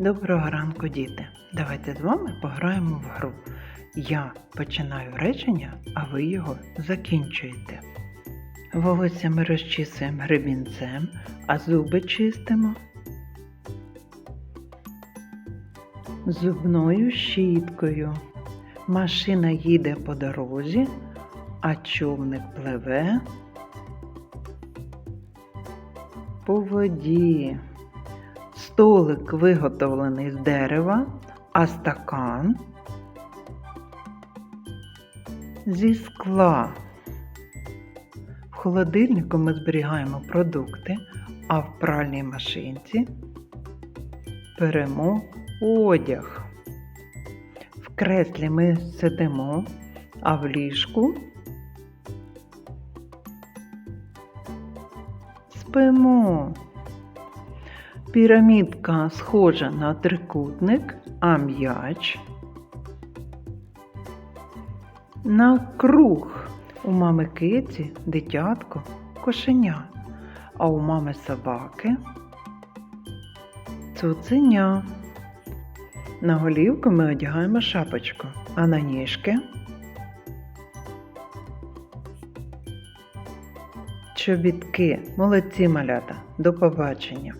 Доброго ранку, діти! Давайте з вами пограємо в гру. Я починаю речення, а ви його закінчуєте. Волосся ми розчісуємо гребінцем, а зуби чистимо зубною щіткою. Машина їде по дорозі, а човник пливе по воді. Столик виготовлений з дерева, а стакан зі скла. В холодильнику ми зберігаємо продукти, а в пральній машинці беремо одяг. В креслі ми сидимо, а в ліжку спимо. Пірамідка схожа на трикутник, а м'яч на круг. У мами киці дитятко кошеня, а у мами собаки цуценя. На голівку ми одягаємо шапочку, а на ніжки чобітки. Молодці малята. До побачення.